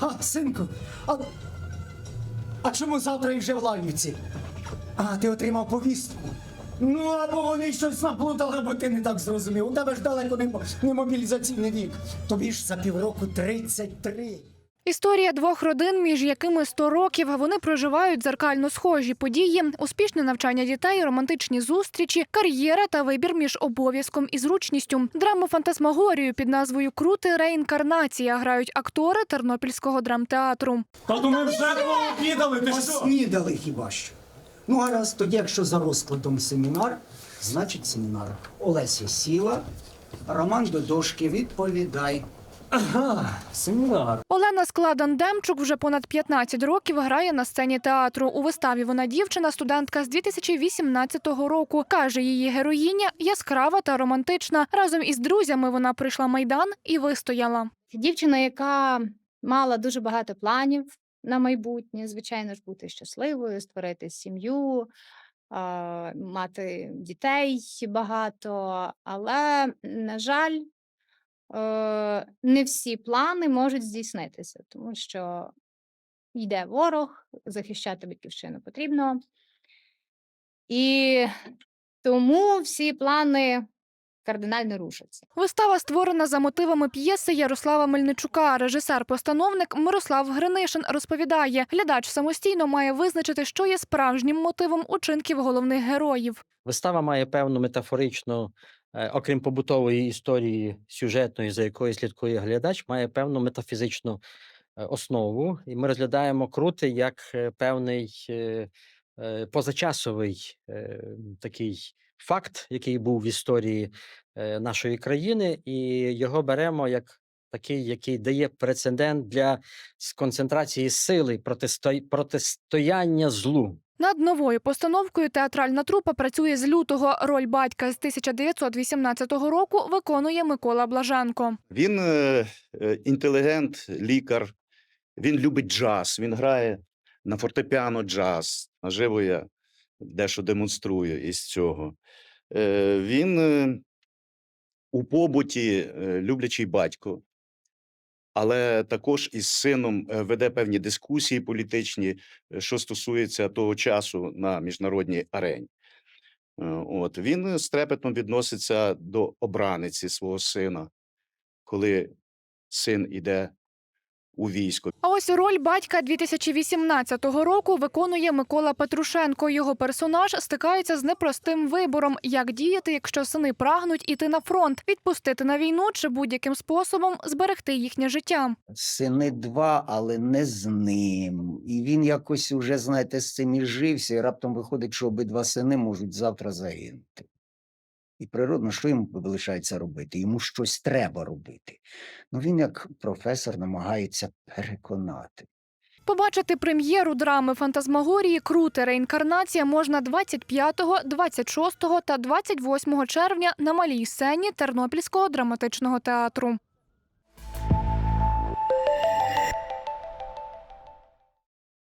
А, синку, а, а чому завтра їх вже в лавівці? А, ти отримав повістку. Ну, або вони щось наплутали, або ти не так зрозумів. У тебе ж далеко не мобілізаційний вік. Тобі ж за півроку 33. Історія двох родин, між якими 100 років вони проживають дзеркально схожі події, успішне навчання дітей, романтичні зустрічі, кар'єра та вибір між обов'язком і зручністю. Драму фантасмагорію під назвою Крути реінкарнація грають актори Тернопільського драмтеатру. Та то ми вже пообідали, ти що? Поснідали хіба що. Ну, гаразд, тоді, якщо за розкладом семінар, значить семінар. Олеся сіла, Роман до дошки відповідай. Ага, семінар. Олена Складан Демчук вже понад 15 років грає на сцені театру. У виставі вона дівчина, студентка з 2018 року. Каже, її героїня яскрава та романтична. Разом із друзями вона прийшла майдан і вистояла. Дівчина, яка мала дуже багато планів на майбутнє, звичайно ж, бути щасливою, створити сім'ю, мати дітей багато. Але, на жаль, не всі плани можуть здійснитися, тому що йде ворог, захищати батьківщину потрібно. І тому всі плани кардинально рушаться. Вистава створена за мотивами п'єси Ярослава Мельничука. Режисер-постановник Мирослав Гринишин розповідає, глядач самостійно має визначити, що є справжнім мотивом учинків головних героїв. Вистава має певну метафоричну, е, окрім побутової історії сюжетної, за якою слідкує глядач, має певну метафізичну е, основу. І ми розглядаємо крути як е, певний е, е, позачасовий е, такий факт, який був в історії е, нашої країни, і його беремо як такий, який дає прецедент для сконцентрації сили протисто- протистояння злу. Над новою постановкою театральна трупа працює з лютого. Роль батька з 1918 року виконує Микола Блаженко. Він е, е, інтелігент, лікар, він любить джаз, він грає на фортепіано джаз. Наживо я дещо демонструю із цього. Е, Він у побуті люблячий батько, але також із сином е, веде певні дискусії політичні, е, що стосується того часу на міжнародній арені. Е, От він з трепетом відноситься до обраниці свого сина, коли син іде у військо. А ось роль батька 2018 року виконує Микола Петрушенко. Його персонаж стикається з непростим вибором, як діяти, якщо сини прагнуть іти на фронт, відпустити на війну чи будь-яким способом зберегти їхнє життя. Сини два, але не з ним. І він якось уже, знаєте, з цим і жився, і раптом виходить, що обидва сини можуть завтра загинути. І природно, що йому залишається робити? Йому щось треба робити. Ну він, як професор, намагається переконати. Побачити прем'єру драми фантазмагорії Крути реінкарнація можна 25, 26 та 28 червня на малій сцені Тернопільського драматичного театру.